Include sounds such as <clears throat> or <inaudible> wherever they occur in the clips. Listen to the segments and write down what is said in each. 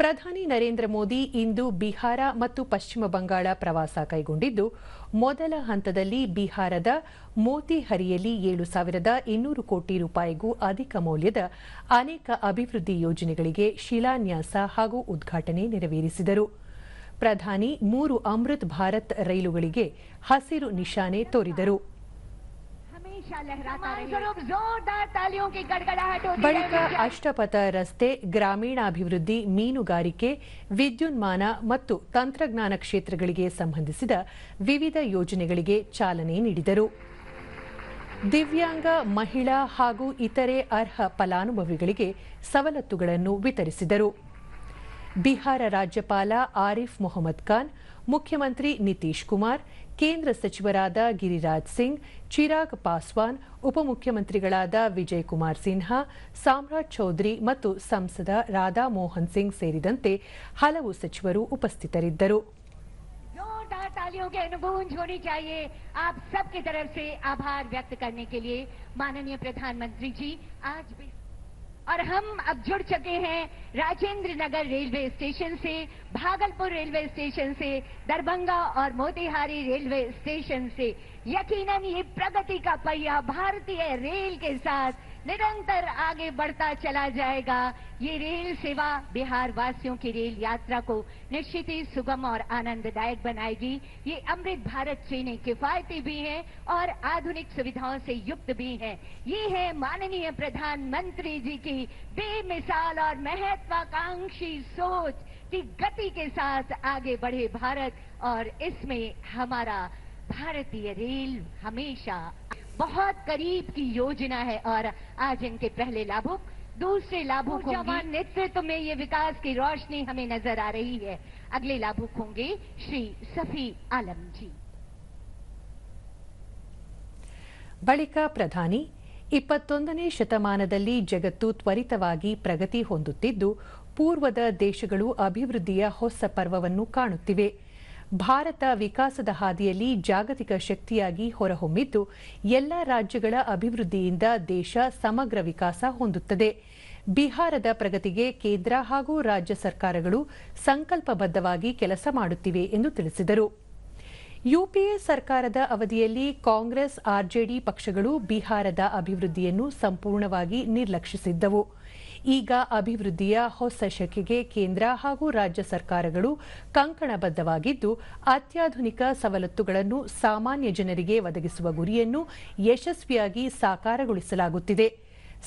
ಪ್ರಧಾನಿ ನರೇಂದ್ರ ಮೋದಿ ಇಂದು ಬಿಹಾರ ಮತ್ತು ಪಶ್ಚಿಮ ಬಂಗಾಳ ಪ್ರವಾಸ ಕೈಗೊಂಡಿದ್ದು ಮೊದಲ ಹಂತದಲ್ಲಿ ಬಿಹಾರದ ಮೋತಿಹರಿಯಲ್ಲಿ ಏಳು ಸಾವಿರದ ಇನ್ನೂರು ಕೋಟಿ ರೂಪಾಯಿಗೂ ಅಧಿಕ ಮೌಲ್ಯದ ಅನೇಕ ಅಭಿವೃದ್ಧಿ ಯೋಜನೆಗಳಿಗೆ ಶಿಲಾನ್ಯಾಸ ಹಾಗೂ ಉದ್ಘಾಟನೆ ನೆರವೇರಿಸಿದರು ಪ್ರಧಾನಿ ಮೂರು ಅಮೃತ್ ಭಾರತ್ ರೈಲುಗಳಿಗೆ ಹಸಿರು ನಿಶಾನೆ ತೋರಿದರು ಬಳಿಕ ಅಷ್ಟಪಥ ರಸ್ತೆ ಗ್ರಾಮೀಣಾಭಿವೃದ್ಧಿ ಮೀನುಗಾರಿಕೆ ವಿದ್ಯುನ್ಮಾನ ಮತ್ತು ತಂತ್ರಜ್ಞಾನ ಕ್ಷೇತ್ರಗಳಿಗೆ ಸಂಬಂಧಿಸಿದ ವಿವಿಧ ಯೋಜನೆಗಳಿಗೆ ಚಾಲನೆ ನೀಡಿದರು ದಿವ್ಯಾಂಗ ಮಹಿಳಾ ಹಾಗೂ ಇತರೆ ಅರ್ಹ ಫಲಾನುಭವಿಗಳಿಗೆ ಸವಲತ್ತುಗಳನ್ನು ವಿತರಿಸಿದರು ಬಿಹಾರ ರಾಜ್ಯಪಾಲ ಆರಿಫ್ ಮೊಹಮ್ಮದ್ ಖಾನ್ मुख्यमंत्री नितीश कुमार केंद्र सचिव गिरीराज सिंग चिरा उप मुख्यमंत्री विजय कुमार सिन्हा साम्राट चौधरी संसद राधा मोहन सिंग सेर हलू सचिव उपस्थितर आभार व्यक्त करने के लिए माननीय प्रधानमंत्री जी आज भी और हम अब जुड़ चुके हैं राजेंद्र नगर रेलवे स्टेशन से भागलपुर रेलवे स्टेशन से दरभंगा और मोतिहारी रेलवे स्टेशन से यकीनन ये प्रगति का पहिया भारतीय रेल के साथ निरंतर आगे बढ़ता चला जाएगा ये रेल सेवा बिहार वासियों की रेल यात्रा को निश्चित ही सुगम और आनंददायक बनाएगी ये अमृत भारत चीनी किफायती भी है और आधुनिक सुविधाओं से युक्त भी है ये है माननीय प्रधानमंत्री जी की बेमिसाल और महत्वाकांक्षी सोच की गति के साथ आगे बढ़े भारत और इसमें हमारा ಭಾರತೀಯ ಋnlm ಹಮೇಶಾ ಬಹುತ್ ಕರೀಬ್ ಕಿ ಯೋಜನಾ ಹೈ ಆರ ಆಜ್ ಇಂಕೆ ಪಹಲೇ ಲಾಭೋ ದೋಸರೆ ಲಾಭೋ ಕೋ ಜಬಾನ್ ನೇ ಸೆ ತೋ ಮೇ ಯೇ ವಿಕಾಸ್ ಕಿ ರೋಷನಿ ಹಮೇ ನಜರ್ ಆ ರಹೀ ಹೈ ಅಗಲೇ ಲಾಭೋ ಖೋಂಗೇ ಶ್ರೀ ಸಫೀ ಆಲಂ ಜೀ ಬಾಲಿಕಾ ಪ್ರಧಾನಿ 21ನೇ ಶತಮಾನದಲ್ಲಿ ಜಗತ್ತು ತ್ವರಿತವಾಗಿ ಪ್ರಗತಿ ಹೊಂದುತ್ತಿದ್ದು ಪೂರ್ವದ ದೇಶಗಳು ಅಭಿವೃದ್ಧಿಯ ಹೊಸ ಪರ್ವವನ್ನು ಕಾಣುತ್ತಿವೆ ಭಾರತ ವಿಕಾಸದ ಹಾದಿಯಲ್ಲಿ ಜಾಗತಿಕ ಶಕ್ತಿಯಾಗಿ ಹೊರಹೊಮ್ಮಿದ್ದು ಎಲ್ಲ ರಾಜ್ಯಗಳ ಅಭಿವೃದ್ಧಿಯಿಂದ ದೇಶ ಸಮಗ್ರ ವಿಕಾಸ ಹೊಂದುತ್ತದೆ ಬಿಹಾರದ ಪ್ರಗತಿಗೆ ಕೇಂದ್ರ ಹಾಗೂ ರಾಜ್ಯ ಸರ್ಕಾರಗಳು ಸಂಕಲ್ಪಬದ್ಧವಾಗಿ ಕೆಲಸ ಮಾಡುತ್ತಿವೆ ಎಂದು ತಿಳಿಸಿದರು ಯುಪಿಎ ಸರ್ಕಾರದ ಅವಧಿಯಲ್ಲಿ ಕಾಂಗ್ರೆಸ್ ಆರ್ಜೆಡಿ ಪಕ್ಷಗಳು ಬಿಹಾರದ ಅಭಿವೃದ್ಧಿಯನ್ನು ಸಂಪೂರ್ಣವಾಗಿ ನಿರ್ಲಕ್ಷಿಸಿದ್ದವು ಈಗ ಅಭಿವೃದ್ಧಿಯ ಹೊಸ ಶಕೆಗೆ ಕೇಂದ್ರ ಹಾಗೂ ರಾಜ್ಯ ಸರ್ಕಾರಗಳು ಕಂಕಣಬದ್ಧವಾಗಿದ್ದು ಅತ್ಯಾಧುನಿಕ ಸವಲತ್ತುಗಳನ್ನು ಸಾಮಾನ್ಯ ಜನರಿಗೆ ಒದಗಿಸುವ ಗುರಿಯನ್ನು ಯಶಸ್ವಿಯಾಗಿ ಸಾಕಾರಗೊಳಿಸಲಾಗುತ್ತಿದೆ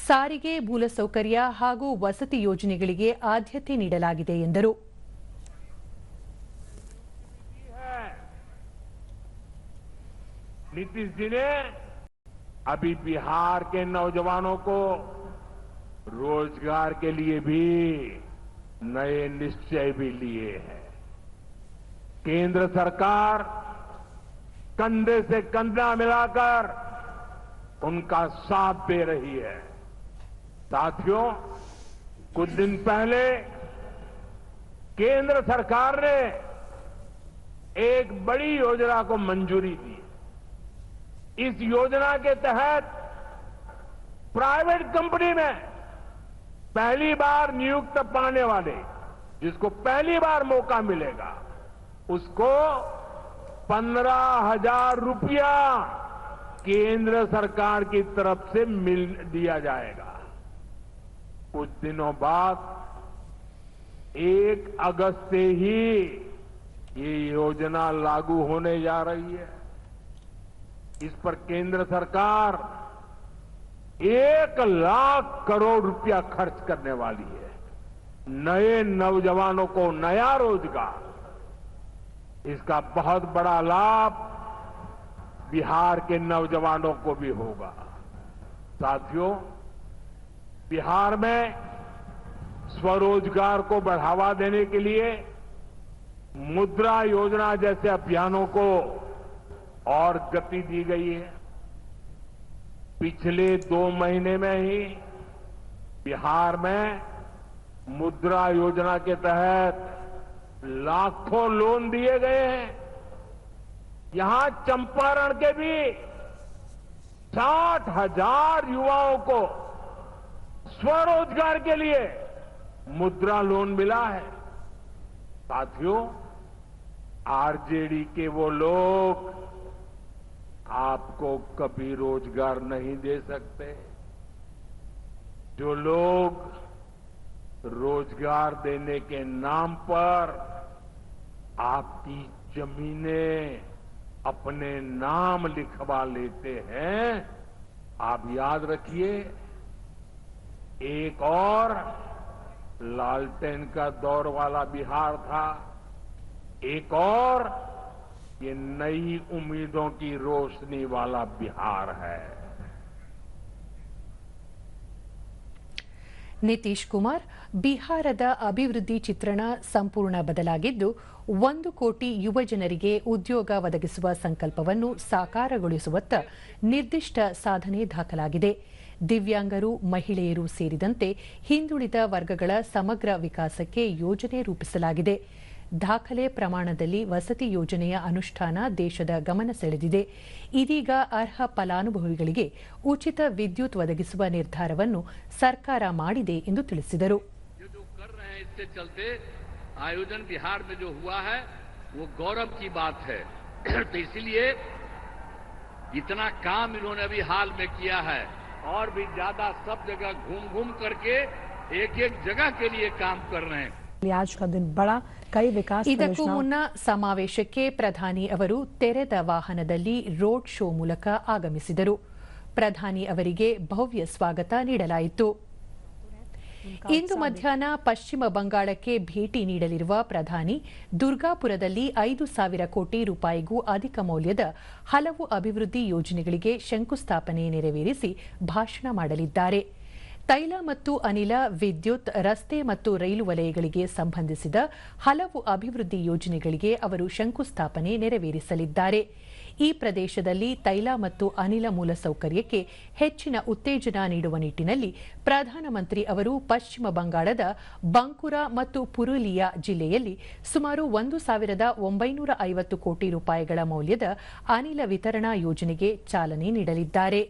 ಸಾರಿಗೆ ಮೂಲಸೌಕರ್ಯ ಹಾಗೂ ವಸತಿ ಯೋಜನೆಗಳಿಗೆ ಆದ್ಯತೆ ನೀಡಲಾಗಿದೆ ಎಂದರು नीतीश जी ने अभी बिहार रोजगार के लिए भी नए निश्चय भी लिए हैं केंद्र सरकार कंधे से कंधा मिलाकर उनका साथ दे रही है साथियों कुछ दिन पहले केंद्र सरकार ने एक बड़ी योजना को मंजूरी दी इस योजना के तहत प्राइवेट कंपनी में पहली बार नियुक्त पाने वाले जिसको पहली बार मौका मिलेगा उसको पंद्रह हजार रुपया केंद्र सरकार की तरफ से मिल दिया जाएगा कुछ दिनों बाद एक अगस्त से ही ये योजना लागू होने जा रही है इस पर केंद्र सरकार एक लाख करोड़ रुपया खर्च करने वाली है नए नौजवानों को नया रोजगार इसका बहुत बड़ा लाभ बिहार के नौजवानों को भी होगा साथियों बिहार में स्वरोजगार को बढ़ावा देने के लिए मुद्रा योजना जैसे अभियानों को और गति दी गई है पिछले दो महीने में ही बिहार में मुद्रा योजना के तहत लाखों लोन दिए गए हैं यहां चंपारण के भी साठ हजार युवाओं को स्वरोजगार के लिए मुद्रा लोन मिला है साथियों आरजेडी के वो लोग आपको कभी रोजगार नहीं दे सकते जो लोग रोजगार देने के नाम पर आपकी जमीनें अपने नाम लिखवा लेते हैं आप याद रखिए एक और लालटेन का दौर वाला बिहार था एक और ये नई उम्मीदों की रोशनी वाला बिहार है ನಿತೀಶ್ ಕುಮಾರ್ ಬಿಹಾರದ ಅಭಿವೃದ್ಧಿ ಚಿತ್ರಣ ಸಂಪೂರ್ಣ ಬದಲಾಗಿದ್ದು ಒಂದು ಕೋಟಿ ಯುವಜನರಿಗೆ ಉದ್ಯೋಗ ಒದಗಿಸುವ ಸಂಕಲ್ಪವನ್ನು ಸಾಕಾರಗೊಳಿಸುವತ್ತ ನಿರ್ದಿಷ್ಟ ಸಾಧನೆ ದಾಖಲಾಗಿದೆ ದಿವ್ಯಾಂಗರು ಮಹಿಳೆಯರು ಸೇರಿದಂತೆ ಹಿಂದುಳಿದ ವರ್ಗಗಳ ಸಮಗ್ರ ವಿಕಾಸಕ್ಕೆ ಯೋಜನೆ ರೂಪಿಸಲಾಗಿದೆ ದಾಖಲೆ ಪ್ರಮಾಣದಲ್ಲಿ ವಸತಿ ಯೋಜನೆಯ ಅನುಷ್ಠಾನ ದೇಶದ ಗಮನ ಸೆಳೆದಿದೆ ಇದೀಗ ಅರ್ಹ ಫಲಾನುಭವಿಗಳಿಗೆ ಉಚಿತ ವಿದ್ಯುತ್ ಒದಗಿಸುವ ನಿರ್ಧಾರವನ್ನು ಸರ್ಕಾರ ಮಾಡಿದೆ ಎಂದು ತಿಳಿಸಿದರು ಆಯೋಜನ <clears throat> काम इन्होंने अभी हाल में किया है और भी ज्यादा सब जगह घूम घूम ಜಗ एक एक जगह रहे ಆಜ್ ಬಡ ಕೈ ವಿಕಾಸ ಇದಕ್ಕೂ ಮುನ್ನ ಸಮಾವೇಶಕ್ಕೆ ಪ್ರಧಾನಿ ಅವರು ತೆರೆದ ವಾಹನದಲ್ಲಿ ರೋಡ್ ಶೋ ಮೂಲಕ ಆಗಮಿಸಿದರು ಪ್ರಧಾನಿ ಅವರಿಗೆ ಭವ್ಯ ಸ್ವಾಗತ ನೀಡಲಾಯಿತು ಇಂದು ಮಧ್ಯಾಹ್ನ ಪಶ್ಚಿಮ ಬಂಗಾಳಕ್ಕೆ ಭೇಟಿ ನೀಡಲಿರುವ ಪ್ರಧಾನಿ ದುರ್ಗಾಪುರದಲ್ಲಿ ಐದು ಸಾವಿರ ಕೋಟಿ ರೂಪಾಯಿಗೂ ಅಧಿಕ ಮೌಲ್ಯದ ಹಲವು ಅಭಿವೃದ್ಧಿ ಯೋಜನೆಗಳಿಗೆ ಶಂಕುಸ್ಥಾಪನೆ ನೆರವೇರಿಸಿ ಭಾಷಣ ಮಾಡಲಿದ್ದಾರೆ ತೈಲ ಮತ್ತು ಅನಿಲ ವಿದ್ಯುತ್ ರಸ್ತೆ ಮತ್ತು ರೈಲು ವಲಯಗಳಿಗೆ ಸಂಬಂಧಿಸಿದ ಹಲವು ಅಭಿವೃದ್ಧಿ ಯೋಜನೆಗಳಿಗೆ ಅವರು ಶಂಕುಸ್ಥಾಪನೆ ನೆರವೇರಿಸಲಿದ್ದಾರೆ ಈ ಪ್ರದೇಶದಲ್ಲಿ ತೈಲ ಮತ್ತು ಅನಿಲ ಮೂಲಸೌಕರ್ಯಕ್ಕೆ ಹೆಚ್ಚಿನ ಉತ್ತೇಜನ ನೀಡುವ ನಿಟ್ಟಿನಲ್ಲಿ ಪ್ರಧಾನಮಂತ್ರಿ ಅವರು ಪಶ್ಚಿಮ ಬಂಗಾಳದ ಬಾಂಕುರಾ ಮತ್ತು ಪುರುಲಿಯಾ ಜಿಲ್ಲೆಯಲ್ಲಿ ಸುಮಾರು ಒಂದು ಸಾವಿರದ ಒಂಬೈನೂರ ಐವತ್ತು ಕೋಟಿ ರೂಪಾಯಿಗಳ ಮೌಲ್ಯದ ಅನಿಲ ವಿತರಣಾ ಯೋಜನೆಗೆ ಚಾಲನೆ ನೀಡಲಿದ್ದಾರೆ